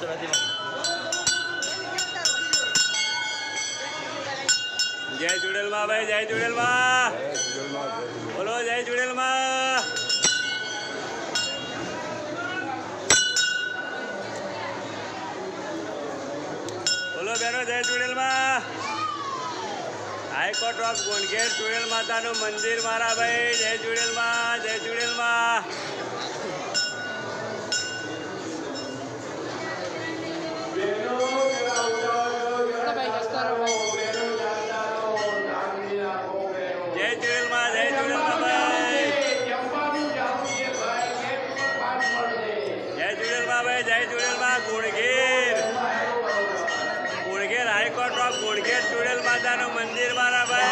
ગુજરાતીમાં જય જુડેલમાં ભાઈ, જય જુડેલમાં. બોલો, જય જુડેલમાં. બોલો બેનો, જય જુડેલમાં. હાઈકોર્ટ ઓફ ગોંડગેર જુડેલ માતાનું મંદિર મારા ભાઈ, જય જુડેલમાં જય જુડેલમાં. ચુડેલમાં જય ચુડેલમાં ભાઈ જય ચુડેલમાં ભાઈ જય ચુડેલમાં ગુણગીર ગુણગીર હાઈકોર્ટ ઓફ ગુણગીર ચુડેલ માતાનું મંદિર મારા ભાઈ.